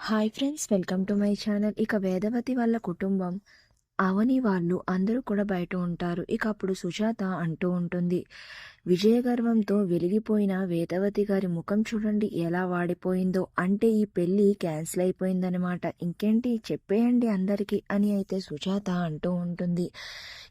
Hi friends welcome to my channel. ఇక వేదవతి వాళ్ళ కుటుంబం అవని వాళ్ళు అందరూ కూడా బయట ఉంటారు. ఇక అప్పుడు సుజాత అంటూ ఉంటుంది విజయగర్వంతో వెలిగిపోయిన వేదవతి గారి ముఖం చూడండి ఎలా వాడిపోయిందో. అంటే ఈ పెళ్ళి క్యాన్సిల్ అయిపోయిందనమాట ఇంకేంటి? చెప్పేయండి అందరికీ అని అయితే సుజాత అంటూ ఉంటుంది.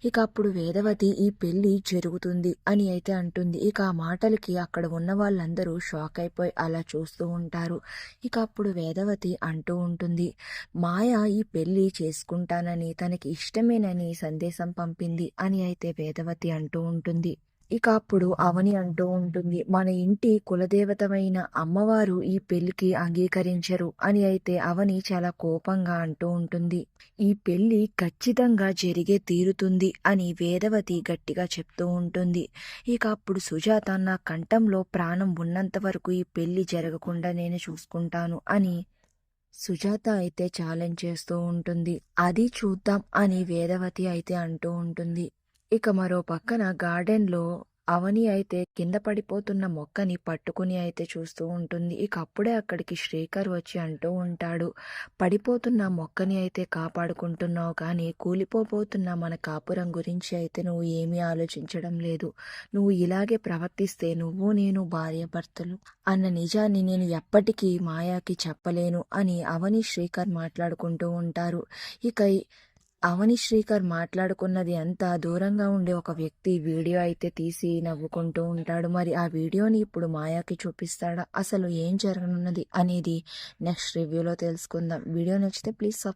ఇక అప్పుడు వేదవతి ఈ పెళ్ళి జరుగుతుంది అని అయితే అంటుంది. ఇక ఆ మాటలకి అక్కడ ఉన్న వాళ్ళందరూ షాక్ అయిపోయి అలా చూస్తూ ఉంటారు. ఇక అప్పుడు వేదవతి అంటూ ఉంటుంది మాయ ఈ పెళ్ళి చేసుకుంటానని తనకి ఇష్టమేనని సందేశం పంపింది అని అయితే వేదవతి అంటూ ఉంటుంది. ఇక అప్పుడు అవని అంటూ ఉంటుంది మన ఇంటి కులదేవతమైన అమ్మవారు ఈ పెళ్ళికి అంగీకరించరు అని అయితే అవని చాలా కోపంగా అంటూ ఉంటుంది. ఈ పెళ్ళి ఖచ్చితంగా జరిగే తీరుతుంది అని వేదవతి గట్టిగా చెప్తూ ఉంటుంది. ఇక అప్పుడు సుజాత నా కంఠంలో ప్రాణం ఉన్నంత వరకు ఈ పెళ్ళి జరగకుండా నేను చూసుకుంటాను అని సుజాత అయితే ఛాలెంజ్ చేస్తూ ఉంటుంది. అది చూద్దాం అని వేదవతి అయితే అంటూ ఉంటుంది. ఇక మరో పక్కన గార్డెన్లో అవని అయితే కింద పడిపోతున్న మొక్కని పట్టుకుని అయితే చూస్తూ ఉంటుంది. ఇక అప్పుడే అక్కడికి శ్రీకర్ వచ్చి అంటూ ఉంటాడు పడిపోతున్న మొక్కని అయితే కాపాడుకుంటున్నావు కానీ కూలిపోబోతున్న మన కాపురం గురించి అయితే నువ్వు ఏమీ ఆలోచించడం లేదు. నువ్వు ఇలాగే ప్రవర్తిస్తే నువ్వు నేను భార్యాభర్తలు అన్న నిజాన్ని నేను ఎప్పటికీ మాయాకి చెప్పలేను అని అవని శ్రీకర్ మాట్లాడుకుంటూ ఉంటారు. ఇక అవని శ్రీకర్ మాట్లాడుకున్నది అంతా దూరంగా ఉండే ఒక వ్యక్తి వీడియో అయితే తీసి నవ్వుకుంటూ ఉంటాడు. మరి ఆ వీడియోని ఇప్పుడు మాయాకి చూపిస్తాడా? అసలు ఏం జరగనున్నది అనేది నెక్స్ట్ రివ్యూలో తెలుసుకుందాం. వీడియో నచ్చితే ప్లీజ్ సబ్